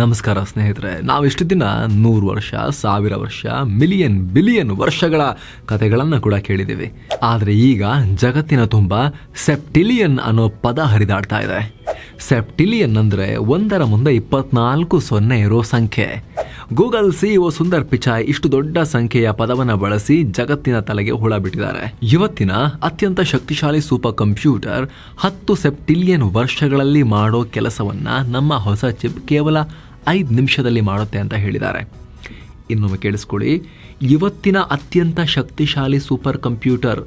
ನಮಸ್ಕಾರ ಸ್ನೇಹಿತರೆ, ನಾವಿಷ್ಟು ದಿನ ನೂರು ವರ್ಷ, ಸಾವಿರ ವರ್ಷ ಮಿಲಿಯನ್ ಬಿಲಿಯನ್ ವರ್ಷಗಳ ಕಥೆಗಳನ್ನು ಕೂಡ ಕೇಳಿದ್ದೀವಿ. ಆದರೆ ಈಗ ಜಗತ್ತಿನ ತುಂಬ ಸೆಪ್ಟಿಲಿಯನ್ ಅನ್ನೋ ಪದ ಹರಿದಾಡ್ತಾ ಇದೆ. ಸೆಪ್ಟಿಲಿಯನ್ ಅಂದರೆ ಒಂದರ ಮುಂದೆ ಇಪ್ಪತ್ನಾಲ್ಕು ಸೊನ್ನೆ ಇರೋ ಸಂಖ್ಯೆ. ಗೂಗಲ್ ಸಿಇಒ ಸುಂದರ್ ಪಿಚಾಯ್ ಇಷ್ಟು ದೊಡ್ಡ ಸಂಖ್ಯೆಯ ಪದವನ್ನು ಬಳಸಿ ಜಗತ್ತಿನ ತಲೆಗೆ ಹುಳ ಬಿಟ್ಟಿದ್ದಾರೆ. ಇವತ್ತಿನ ಅತ್ಯಂತ ಶಕ್ತಿಶಾಲಿ ಸೂಪರ್ ಕಂಪ್ಯೂಟರ್ ಹತ್ತು ಸೆಪ್ಟಿಲಿಯನ್ ವರ್ಷಗಳಲ್ಲಿ ಮಾಡೋ ಕೆಲಸವನ್ನ ನಮ್ಮ ಹೊಸ ಚಿಪ್ ಕೇವಲ ಐದು ನಿಮಿಷದಲ್ಲಿ ಮಾಡುತ್ತೆ ಅಂತ ಹೇಳಿದ್ದಾರೆ. ಇನ್ನೊಮ್ಮೆ ಕೇಳಿಸ್ಕೊಳ್ಳಿ. ಇವತ್ತಿನ ಅತ್ಯಂತ ಶಕ್ತಿಶಾಲಿ ಸೂಪರ್ ಕಂಪ್ಯೂಟರ್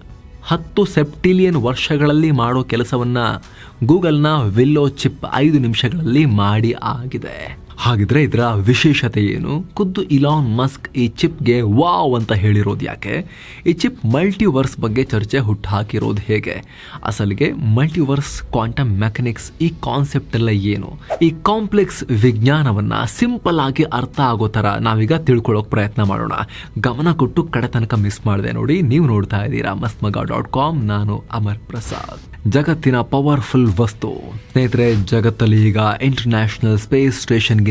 ಹತ್ತು ಸೆಪ್ಟಿಲಿಯನ್ ವರ್ಷಗಳಲ್ಲಿ ಮಾಡೋ ಕೆಲಸವನ್ನು ಗೂಗಲ್ನ ವಿಲ್ಲೋ ಚಿಪ್ ಐದು ನಿಮಿಷಗಳಲ್ಲಿ ಮಾಡಿ ಆಗಿದೆ. ಹಾಗಿದ್ರೆ ಇದರ ವಿಶೇಷತೆ ಏನು? ಖುದ್ದು ಇಲಾನ್ ಮಸ್ಕ್ ಈ ಚಿಪ್ಗೆ ವಾವ್ ಅಂತ ಹೇಳಿರೋದು ಯಾಕೆ? ಈ ಚಿಪ್ ಮಲ್ಟಿವರ್ಸ್ ಬಗ್ಗೆ ಚರ್ಚೆ ಹುಟ್ಟುಹಾಕಿರೋದು ಹೇಗೆ? ಅಸಲಿಗೆ ಮಲ್ಟಿವರ್ಸ್ ಕ್ವಾಂಟಮ್ ಮೆಕ್ಯಾನಿಕ್ಸ್ ಈ ಕಾನ್ಸೆಪ್ಟ್ ಎಲ್ಲ ಏನು? ಈ ಕಾಂಪ್ಲೆಕ್ಸ್ ವಿಜ್ಞಾನವನ್ನ ಸಿಂಪಲ್ ಆಗಿ ಅರ್ಥ ಆಗೋ ಥರ ನಾವೀಗ ತಿಳ್ಕೊಳ್ಳೋಕೆ ಪ್ರಯತ್ನ ಮಾಡೋಣ. ಗಮನ ಕೊಟ್ಟು ಕಡೆ ತನಕ ಮಿಸ್ ಮಾಡಿದೆ ನೋಡಿ. ನೀವು ನೋಡ್ತಾ ಇದ್ದೀರಾ ಮಸ್ಮಗ ಡಾಟ್ ಕಾಮ್ ನಾನು ಅಮರ್ ಪ್ರಸಾದ್. ಜಗತ್ತಿನ ಪವರ್ಫುಲ್ ವಸ್ತು. ಸ್ನೇಹಿತರೆ, ಜಗತ್ತಲ್ಲಿ ಈಗ ಇಂಟರ್ನ್ಯಾಷನಲ್ ಸ್ಪೇಸ್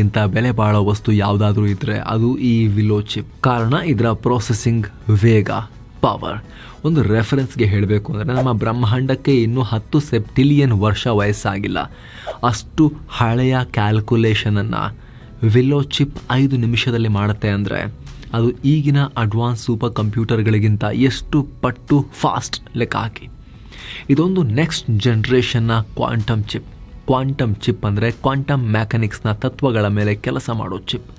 ಸ್ಟೇಷನ್ಗಿಂತ ಬೆಲೆ ಬಾಳೋ ವಸ್ತು ಯಾವುದಾದ್ರೂ ಇದ್ರೆ ಅದು ಈ ವಿಲೋ ಚಿಪ್. ಕಾರಣ ಇದರ ಪ್ರೊಸೆಸಿಂಗ್ ವೇಗ ಪವರ್ ಒಂದು ರೆಫರೆನ್ಸ್ಗೆ ಹೇಳಬೇಕು ಅಂದರೆ ನಮ್ಮ ಬ್ರಹ್ಮಾಂಡಕ್ಕೆ ಇನ್ನೂ ಹತ್ತು ಸೆಪ್ಟಿಲಿಯನ್ ವರ್ಷ ವಯಸ್ಸಾಗಿಲ್ಲ. ಅಷ್ಟು ಹಳೆಯ ಕ್ಯಾಲ್ಕುಲೇಷನನ್ನು ವಿಲೋ ಚಿಪ್ ಐದು ನಿಮಿಷದಲ್ಲಿ ಮಾಡುತ್ತೆ ಅಂದರೆ ಅದು ಈಗಿನ ಅಡ್ವಾನ್ಸ್ ಸೂಪರ್ ಕಂಪ್ಯೂಟರ್ಗಳಿಗಿಂತ ಎಷ್ಟು ಪಟ್ಟು ಫಾಸ್ಟ್ ಲೆಕ್ಕ ಹಾಕಿ. ಇದೊಂದು ನೆಕ್ಸ್ಟ್ ಜನ್ರೇಷನ್ನ ಕ್ವಾಂಟಮ್ ಚಿಪ್ ಕ್ವಾಂಟಮ್ ಚಿಪ್ ಅಂದರೆ ಕ್ವಾಂಟಮ್ ಮ್ಯಾಕನಿಕ್ಸ್ನ ತತ್ವಗಳ ಮೇಲೆ ಕೆಲಸ ಮಾಡೋ ಚಿಪ್.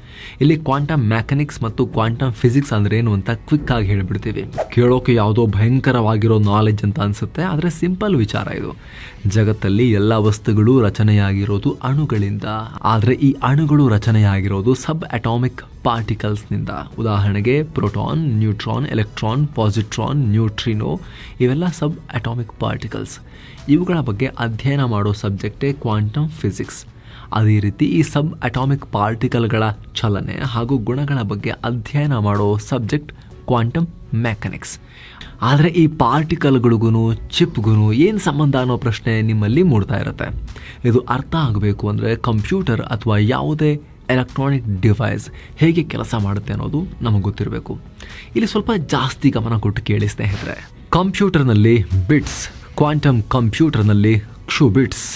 ಇಲ್ಲಿ ಕ್ವಾಂಟಮ್ ಮ್ಯಾಕನಿಕ್ಸ್ ಮತ್ತು ಕ್ವಾಂಟಮ್ ಫಿಸಿಕ್ಸ್ ಅಂದ್ರೆ ಏನು ಅಂತ ಕ್ವಿಕ್ ಆಗಿ ಹೇಳಿಬಿಡ್ತೀವಿ. ಕೇಳೋಕೆ ಯಾವುದೋ ಭಯಂಕರವಾಗಿರೋ ನಾಲೆಜ್ ಅಂತ ಅನ್ಸುತ್ತೆ, ಆದರೆ ಸಿಂಪಲ್ ವಿಚಾರ ಇದು. ಜಗತ್ತಲ್ಲಿ ಎಲ್ಲ ವಸ್ತುಗಳು ರಚನೆಯಾಗಿರೋದು ಅಣುಗಳಿಂದ. ಆದರೆ ಈ ಅಣುಗಳು ರಚನೆಯಾಗಿರೋದು ಸಬ್ ಅಟಾಮಿಕ್ ಪಾರ್ಟಿಕಲ್ಸ್ನಿಂದ ಉದಾಹರಣೆಗೆ proton neutron electron positron neutrino ಇವೆಲ್ಲ ಸಬ್ ಅಟಾಮಿಕ್ ಪಾರ್ಟಿಕಲ್ಸ್ ಇವುಗಳ ಬಗ್ಗೆ ಅಧ್ಯಯನ ಮಾಡೋ ಸಬ್ಜೆಕ್ಟೇ ಕ್ವಾಂಟಮ್ ಫಿಸಿಕ್ಸ್ ಅದೇ ರೀತಿ ಈ ಸಬ್ ಅಟಾಮಿಕ್ ಪಾರ್ಟಿಕಲ್ಗಳ ಚಲನೆ ಹಾಗೂ ಗುಣಗಳ ಬಗ್ಗೆ ಅಧ್ಯಯನ ಮಾಡೋ ಸಬ್ಜೆಕ್ಟ್ ಕ್ವಾಂಟಮ್ ಮೆಕ್ಯಾನಿಕ್ಸ್. ಆದರೆ ಈ ಪಾರ್ಟಿಕಲ್ಗಳಿಗೂ ಚಿಪ್ಗೂ ಏನು ಸಂಬಂಧ ಅನ್ನೋ ಪ್ರಶ್ನೆ ನಿಮ್ಮಲ್ಲಿ ಮೂಡ್ತಾ ಇರುತ್ತೆ. ಇದು ಅರ್ಥ ಆಗಬೇಕು ಅಂದರೆ ಕಂಪ್ಯೂಟರ್ ಅಥವಾ ಯಾವುದೇ ಎಲೆಕ್ಟ್ರಾನಿಕ್ ಡಿವೈಸ್ ಹೇಗೆ ಕೆಲಸ ಮಾಡುತ್ತೆ ಅನ್ನೋದು ನಮಗೆ ಗೊತ್ತಿರಬೇಕು. ಇಲ್ಲಿ ಸ್ವಲ್ಪ ಜಾಸ್ತಿ ಗಮನ ಕೊಟ್ಟು ಕೇಳಿ ಸ್ನೇಹಿತರೆ. ಕಂಪ್ಯೂಟರ್ನಲ್ಲಿ ಬಿಟ್ಸ್ ಕ್ವಾಂಟಮ್ ಕಂಪ್ಯೂಟರ್ನಲ್ಲಿ ಕ್ಷುಬಿಟ್ಸ್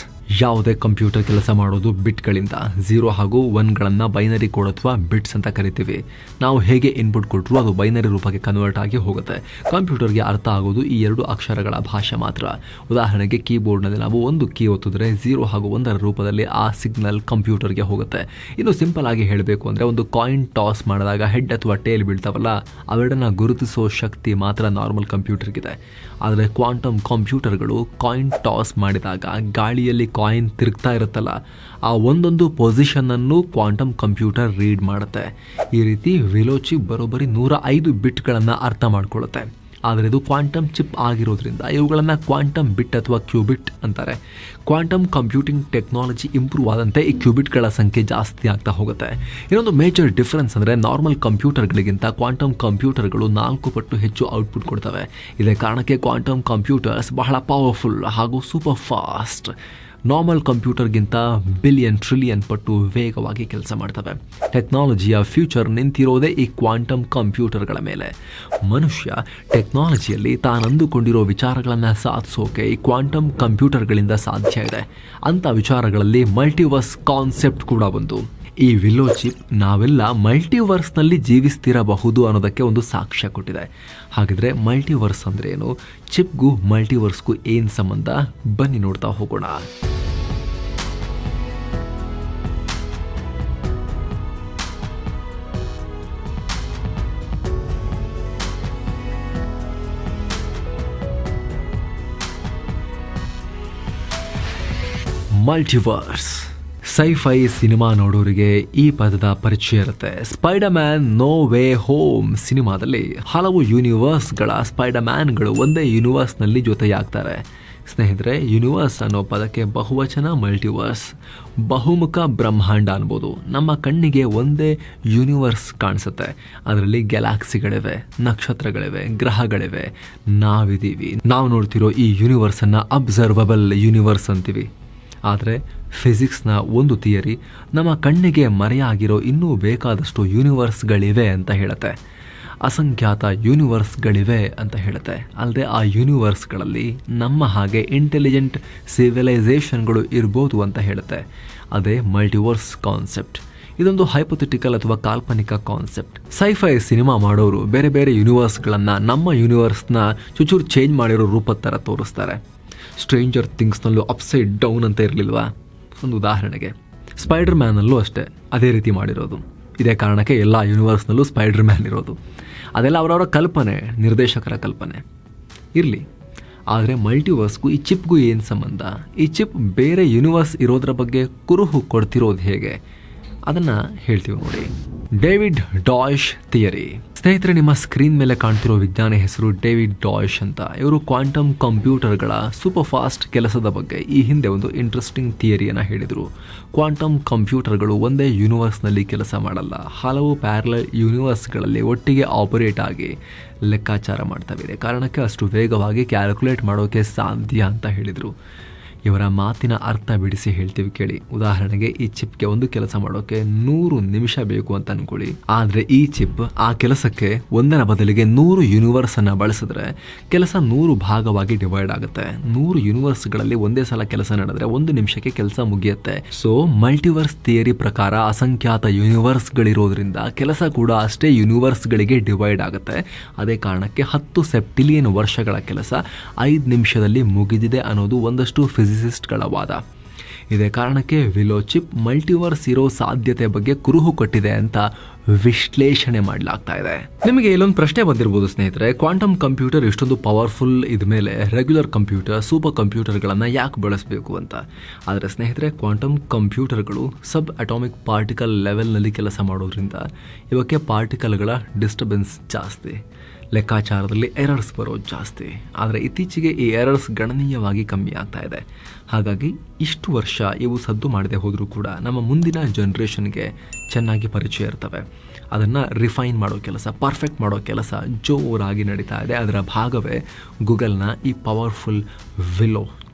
ಯಾವುದೇ ಕಂಪ್ಯೂಟರ್ ಕೆಲಸ ಮಾಡೋದು ಬಿಟ್ಗಳಿಂದ. ಝೀರೋ ಹಾಗೂ ಒನ್ಗಳನ್ನು ಬೈನರಿ ಕೋಡ್ ಅಥವಾ ಬಿಟ್ಸ್ ಅಂತ ಕರಿತೀವಿ. ನಾವು ಹೇಗೆ ಇನ್ಪುಟ್ ಕೊಟ್ಟರು ಅದು ಬೈನರಿ ರೂಪಕ್ಕೆ ಕನ್ವರ್ಟ್ ಆಗಿ ಹೋಗುತ್ತೆ. ಕಂಪ್ಯೂಟರ್ಗೆ ಅರ್ಥ ಆಗೋದು ಈ ಎರಡು ಅಕ್ಷರಗಳ ಭಾಷೆ ಮಾತ್ರ. ಉದಾಹರಣೆಗೆ ಕೀಬೋರ್ಡ್ನಲ್ಲಿ ನಾವು ಒಂದು ಕೀ ಒತ್ತಿದ್ರೆ ಝೀರೋ ಹಾಗೂ ಒಂದರ ರೂಪದಲ್ಲಿ ಆ ಸಿಗ್ನಲ್ ಕಂಪ್ಯೂಟರ್ಗೆ ಹೋಗುತ್ತೆ. ಇನ್ನು ಸಿಂಪಲ್ ಆಗಿ ಹೇಳಬೇಕು ಅಂದರೆ ಒಂದು ಕಾಯಿನ್ ಟಾಸ್ ಮಾಡಿದಾಗ ಹೆಡ್ ಅಥವಾ ಟೇಲ್ ಬೀಳ್ತಾವಲ್ಲ, ಅವೆರಡನ್ನ ಗುರುತಿಸೋ ಶಕ್ತಿ ಮಾತ್ರ ನಾರ್ಮಲ್ ಕಂಪ್ಯೂಟರ್ಗಿದೆ ಆದರೆ ಕ್ವಾಂಟಮ್ ಕಂಪ್ಯೂಟರ್ಗಳು ಕಾಯಿನ್ ಟಾಸ್ ಮಾಡಿದಾಗ ಗಾಳಿಯಲ್ಲಿ ಕಾಯಿನ್ ತಿರುಗ್ತಾ ಇರುತ್ತಲ್ಲ, ಆ ಒಂದೊಂದು ಪೊಸಿಷನನ್ನು ಕ್ವಾಂಟಮ್ ಕಂಪ್ಯೂಟರ್ ರೀಡ್ ಮಾಡುತ್ತೆ. ಈ ರೀತಿ ವಿಲೋಚಿ ಬರೋಬ್ಬರಿ ನೂರ ಐದು ಬಿಟ್ಗಳನ್ನು ಅರ್ಥ ಮಾಡ್ಕೊಳ್ಳುತ್ತೆ. ಆದರೆ ಇದು ಕ್ವಾಂಟಮ್ ಚಿಪ್ ಆಗಿರೋದ್ರಿಂದ ಇವುಗಳನ್ನು ಕ್ವಾಂಟಮ್ ಬಿಟ್ ಅಥವಾ ಕ್ಯೂಬಿಟ್ ಅಂತಾರೆ. ಕ್ವಾಂಟಮ್ ಕಂಪ್ಯೂಟಿಂಗ್ ಟೆಕ್ನಾಲಜಿ ಇಂಪ್ರೂವ್ ಆದಂತೆ ಈ ಕ್ಯೂಬಿಟ್ಗಳ ಸಂಖ್ಯೆ ಜಾಸ್ತಿ ಆಗ್ತಾ ಹೋಗುತ್ತೆ. ಇನ್ನೊಂದು ಮೇಜರ್ ಡಿಫ್ರೆನ್ಸ್ ಅಂದರೆ ನಾರ್ಮಲ್ ಕಂಪ್ಯೂಟರ್ಗಳಿಗಿಂತ ಕ್ವಾಂಟಮ್ ಕಂಪ್ಯೂಟರ್ಗಳು ನಾಲ್ಕು ಪಟ್ಟು ಹೆಚ್ಚು ಔಟ್ಪುಟ್ ಕೊಡ್ತವೆ. ಇದೇ ಕಾರಣಕ್ಕೆ ಕ್ವಾಂಟಮ್ ಕಂಪ್ಯೂಟರ್ಸ್ ಬಹಳ ಪವರ್ಫುಲ್ ಹಾಗೂ ಸೂಪರ್ ಫಾಸ್ಟ್ ನಾರ್ಮಲ್ ಕಂಪ್ಯೂಟರ್ಗಿಂತ ಬಿಲಿಯನ್, ಟ್ರಿಲಿಯನ್ ಪಟ್ಟು ವೇಗವಾಗಿ ಕೆಲಸ ಮಾಡ್ತವೆ. ಟೆಕ್ನಾಲಜಿಯ ಫ್ಯೂಚರ್ ನಿಂತಿರೋದೇ ಈ ಕ್ವಾಂಟಮ್ ಕಂಪ್ಯೂಟರ್ಗಳ ಮೇಲೆ. ಮನುಷ್ಯ ಟೆಕ್ನಾಲಜಿಯಲ್ಲಿ ತಾನಂದುಕೊಂಡಿರೋ ವಿಚಾರಗಳನ್ನು ಸಾಧಿಸೋಕೆ ಈ ಕ್ವಾಂಟಮ್ ಕಂಪ್ಯೂಟರ್ಗಳಿಂದ ಸಾಧ್ಯ ಇದೆ. ಅಂಥ ವಿಚಾರಗಳಲ್ಲಿ ಮಲ್ಟಿವರ್ಸ್ ಕಾನ್ಸೆಪ್ಟ್ ಕೂಡ ಒಂದು. ಈ ವಿಲ್ಲೋ ಚಿಪ್ ನಾವೆಲ್ಲ ಮಲ್ಟಿವರ್ಸ್ನಲ್ಲಿ ಜೀವಿಸ್ತಿರಬಹುದು ಅನ್ನೋದಕ್ಕೆ ಒಂದು ಸಾಕ್ಷ್ಯ ಕೊಟ್ಟಿದೆ. ಹಾಗಿದ್ರೆ ಮಲ್ಟಿವರ್ಸ್ ಅಂದ್ರೆ ಏನು? ಚಿಪ್ಗೂ ಮಲ್ಟಿವರ್ಸ್ಗೂ ಏನು ಸಂಬಂಧ? ಬನ್ನಿ ನೋಡ್ತಾ ಹೋಗೋಣ. ಮಲ್ಟಿವರ್ಸ್. ಸೈಫೈ ಸಿನಿಮಾ ನೋಡೋರಿಗೆ ಈ ಪದದ ಪರಿಚಯ ಇರುತ್ತೆ. Spider Man No Way Home ಸಿನಿಮಾದಲ್ಲಿ ಹಲವು ಯೂನಿವರ್ಸ್ಗಳ ಸ್ಪೈಡರ್ ಮ್ಯಾನ್ಗಳು ಒಂದೇ ಯೂನಿವರ್ಸ್ನಲ್ಲಿ ಜೊತೆಯಾಗ್ತಾರೆ. ಸ್ನೇಹಿತರೆ ಯೂನಿವರ್ಸ್ ಅನ್ನೋ ಪದಕ್ಕೆ ಬಹುವಚನ ಮಲ್ಟಿವರ್ಸ್ ಬಹುಮುಖ ಬ್ರಹ್ಮಾಂಡ ಅನ್ಬೋದು. ನಮ್ಮ ಕಣ್ಣಿಗೆ ಒಂದೇ ಯೂನಿವರ್ಸ್ ಕಾಣಿಸುತ್ತೆ. ಅದರಲ್ಲಿ ಗ್ಯಾಲಾಕ್ಸಿಗಳಿವೆ ನಕ್ಷತ್ರಗಳಿವೆ, ಗ್ರಹಗಳಿವೆ. ನಾವಿದ್ದೀವಿ ನಾವು ನೋಡ್ತಿರೋ ಈ ಯೂನಿವರ್ಸನ್ನು ಅಬ್ಸರ್ವಬಲ್ ಯೂನಿವರ್ಸ್ ಅಂತೀವಿ. ಆದರೆ ಫಿಸಿಕ್ಸ್ನ ಒಂದು ಥಿಯರಿ ನಮ್ಮ ಕಣ್ಣಿಗೆ ಮರೆಯಾಗಿರೋ ಇನ್ನೂ ಬೇಕಾದಷ್ಟು ಯೂನಿವರ್ಸ್ಗಳಿವೆ ಅಂತ ಹೇಳುತ್ತೆ. ಅಸಂಖ್ಯಾತ ಯೂನಿವರ್ಸ್ಗಳಿವೆ ಅಂತ ಹೇಳುತ್ತೆ. ಅಲ್ಲದೆ ಆ ಯೂನಿವರ್ಸ್ಗಳಲ್ಲಿ ನಮ್ಮ ಹಾಗೆ ಇಂಟೆಲಿಜೆಂಟ್ ಸಿವಿಲೈಸೇಷನ್ಗಳು ಇರ್ಬೋದು ಅಂತ ಹೇಳುತ್ತೆ. ಅದೇ ಮಲ್ಟಿವರ್ಸ್ ಕಾನ್ಸೆಪ್ಟ್. ಇದೊಂದು ಹೈಪೊಥೆಟಿಕಲ್ ಅಥವಾ ಕಾಲ್ಪನಿಕ ಕಾನ್ಸೆಪ್ಟ್. ಸೈಫೈ ಸಿನಿಮಾ ಮಾಡೋರು ಬೇರೆ ಬೇರೆ ಯೂನಿವರ್ಸ್ಗಳನ್ನು ನಮ್ಮ ಯೂನಿವರ್ಸ್ನ ಚುಚೂರು ಚೇಂಜ್ ಮಾಡಿರೋ ರೂಪದ ಥರ ತೋರಿಸ್ತಾರೆ. ಸ್ಟ್ರೇಂಜರ್ ಥಿಂಗ್ಸ್ನಲ್ಲೂ ಅಪ್ಸೈಡ್ ಡೌನ್ ಅಂತ ಇರಲಿಲ್ವಾ? ಒಂದು ಉದಾಹರಣೆಗೆ ಸ್ಪೈಡರ್ ಮ್ಯಾನಲ್ಲೂ ಅಷ್ಟೇ ಅದೇ ರೀತಿ ಮಾಡಿರೋದು. ಇದೇ ಕಾರಣಕ್ಕೆ ಎಲ್ಲ ಯೂನಿವರ್ಸ್ನಲ್ಲೂ ಸ್ಪೈಡರ್ ಮ್ಯಾನ್ ಇರೋದು. ಅದೆಲ್ಲ ಅವರವರ ಕಲ್ಪನೆ, ನಿರ್ದೇಶಕರ ಕಲ್ಪನೆ. ಇರಲಿ, ಆದರೆ ಮಲ್ಟಿವರ್ಸ್ಗೂ ಈ ಚಿಪ್ಗೂ ಏನು ಸಂಬಂಧ? ಈ ಚಿಪ್ ಬೇರೆ ಯೂನಿವರ್ಸ್ ಇರೋದ್ರ ಬಗ್ಗೆ ಕುರುಹು ಕೊಡ್ತಿರೋದು ಹೇಗೆ? ಅದನ್ನು ಹೇಳ್ತೀವಿ ನೋಡಿ. David Deutsch theory. ಸ್ನೇಹಿತರೆ, ನಿಮ್ಮ ಸ್ಕ್ರೀನ್ ಮೇಲೆ ಕಾಣ್ತಿರೋ ವಿಜ್ಞಾನಿ ಹೆಸರು ಡೇವಿಡ್ ಡಾಯ್ಶ್ ಅಂತ. ಇವರು ಕ್ವಾಂಟಮ್ ಕಂಪ್ಯೂಟರ್ಗಳ ಸೂಪರ್ ಫಾಸ್ಟ್ ಕೆಲಸದ ಬಗ್ಗೆ ಈ ಹಿಂದೆ ಒಂದು ಇಂಟ್ರೆಸ್ಟಿಂಗ್ ಥಿಯರಿಯನ್ನು ಹೇಳಿದರು. ಕ್ವಾಂಟಮ್ ಕಂಪ್ಯೂಟರ್ಗಳು ಒಂದೇ ಯೂನಿವರ್ಸ್ನಲ್ಲಿ ಕೆಲಸ ಮಾಡಲ್ಲ. ಹಲವು ಪ್ಯಾರಲಲ್ ಯೂನಿವರ್ಸ್ಗಳಲ್ಲಿ ಒಟ್ಟಿಗೆ ಆಪರೇಟ್ ಆಗಿ ಲೆಕ್ಕಾಚಾರ ಮಾಡ್ತವೆ ಕಾರಣಕ್ಕೆ ಅಷ್ಟು ವೇಗವಾಗಿ ಕ್ಯಾಲ್ಕುಲೇಟ್ ಮಾಡೋಕ್ಕೆ ಸಾಧ್ಯ ಅಂತ ಹೇಳಿದರು. ಇವರ ಮಾತಿನ ಅರ್ಥ ಬಿಡಿಸಿ ಹೇಳ್ತೀವಿ ಕೇಳಿ. ಉದಾಹರಣೆಗೆ, ಈ ಚಿಪ್ಗೆ ಒಂದು ಕೆಲಸ ಮಾಡೋಕೆ ನೂರು ನಿಮಿಷ ಬೇಕು ಅಂತ ಅನ್ಕೊಳ್ಳಿ. ಆದ್ರೆ ಈ ಚಿಪ್ ಆ ಕೆಲಸಕ್ಕೆ ಒಂದರ ಬದಲಿಗೆ ನೂರು ಯೂನಿವರ್ಸ್ ಅನ್ನ ಬಳಸಿದ್ರೆ ಕೆಲಸ ನೂರು ಭಾಗವಾಗಿ ಡಿವೈಡ್ ಆಗುತ್ತೆ. ನೂರು ಯೂನಿವರ್ಸ್ಗಳಲ್ಲಿ ಒಂದೇ ಸಲ ಕೆಲಸ ನಡೆದ್ರೆ ಒಂದು ನಿಮಿಷಕ್ಕೆ ಕೆಲಸ ಮುಗಿಯುತ್ತೆ. ಸೊ ಮಲ್ಟಿವರ್ಸ್ ಥಿಯರಿ ಪ್ರಕಾರ ಅಸಂಖ್ಯಾತ ಯೂನಿವರ್ಸ್ಗಳಿರೋದ್ರಿಂದ ಕೆಲಸ ಕೂಡ ಅಷ್ಟೇ ಯೂನಿವರ್ಸ್ಗಳಿಗೆ ಡಿವೈಡ್ ಆಗುತ್ತೆ. ಅದೇ ಕಾರಣಕ್ಕೆ ಹತ್ತು ಸೆಪ್ಟಿಲಿಯನ್ ವರ್ಷಗಳ ಕೆಲಸ ಐದು ನಿಮಿಷದಲ್ಲಿ ಮುಗಿದಿದೆ ಅನ್ನೋದು ಒಂದಷ್ಟು ಫಿಸಿಸಿಸ್ಟ್ಗಳ ವಾದ ಇದೇ ಕಾರಣಕ್ಕೆ ವಿಲೋ ಚಿಪ್ ಮಲ್ಟಿವರ್ಸ್ ಇರೋ ಸಾಧ್ಯತೆ ಬಗ್ಗೆ ಕುರುಹು ಕೊಟ್ಟಿದೆ ಅಂತ ವಿಶ್ಲೇಷಣೆ ಮಾಡಲಾಗ್ತಾ ಇದೆ. ನಿಮಗೆ ಇಲ್ಲೊಂದು ಪ್ರಶ್ನೆ ಬಂದಿರಬಹುದು ಸ್ನೇಹಿತರೆ, ಕ್ವಾಂಟಮ್ ಕಂಪ್ಯೂಟರ್ ಇಷ್ಟೊಂದು ಪವರ್ಫುಲ್ ಇದ್ಮೇಲೆ ರೆಗ್ಯುಲರ್ ಕಂಪ್ಯೂಟರ್, ಸೂಪರ್ ಕಂಪ್ಯೂಟರ್ಗಳನ್ನು ಯಾಕೆ ಬಳಸಬೇಕು ಅಂತ? ಆದರೆ ಸ್ನೇಹಿತರೆ, ಕ್ವಾಂಟಮ್ ಕಂಪ್ಯೂಟರ್ಗಳು ಸಬ್ ಅಟಾಮಿಕ್ ಪಾರ್ಟಿಕಲ್ ಲೆವೆಲ್ನಲ್ಲಿ ಕೆಲಸ ಮಾಡೋದ್ರಿಂದ ಇವಕ್ಕೆ ಪಾರ್ಟಿಕಲ್ಗಳ ಡಿಸ್ಟರ್ಬೆನ್ಸ್ ಜಾಸ್ತಿ. ಲೆಕ್ಕಾಚಾರದಲ್ಲಿ ಎರರ್ಸ್ ಬರೋದು ಜಾಸ್ತಿ. ಆದರೆ ಇತ್ತೀಚೆಗೆ ಈ ಎರರ್ಸ್ ಗಣನೀಯವಾಗಿ ಕಮ್ಮಿ ಆಗ್ತಾ ಇದೆ. ಹಾಗಾಗಿ ಇಷ್ಟು ವರ್ಷ ಇವು ಸದ್ದು ಮಾಡದೆ ಹೋದರೂ ಕೂಡ ನಮ್ಮ ಮುಂದಿನ ಜನ್ರೇಷನ್ಗೆ ಚೆನ್ನಾಗಿ ಪರಿಚಯ ಇರ್ತವೆ. ಅದನ್ನು ರಿಫೈನ್ ಮಾಡೋ ಕೆಲಸ, ಪರ್ಫೆಕ್ಟ್ ಮಾಡೋ ಕೆಲಸ ಜೋರಾಗಿ ನಡೀತಾ ಇದೆ. ಅದರ ಭಾಗವೇ ಗೂಗಲ್ನ ಈ ಪವರ್ಫುಲ್ ವಿಲೋ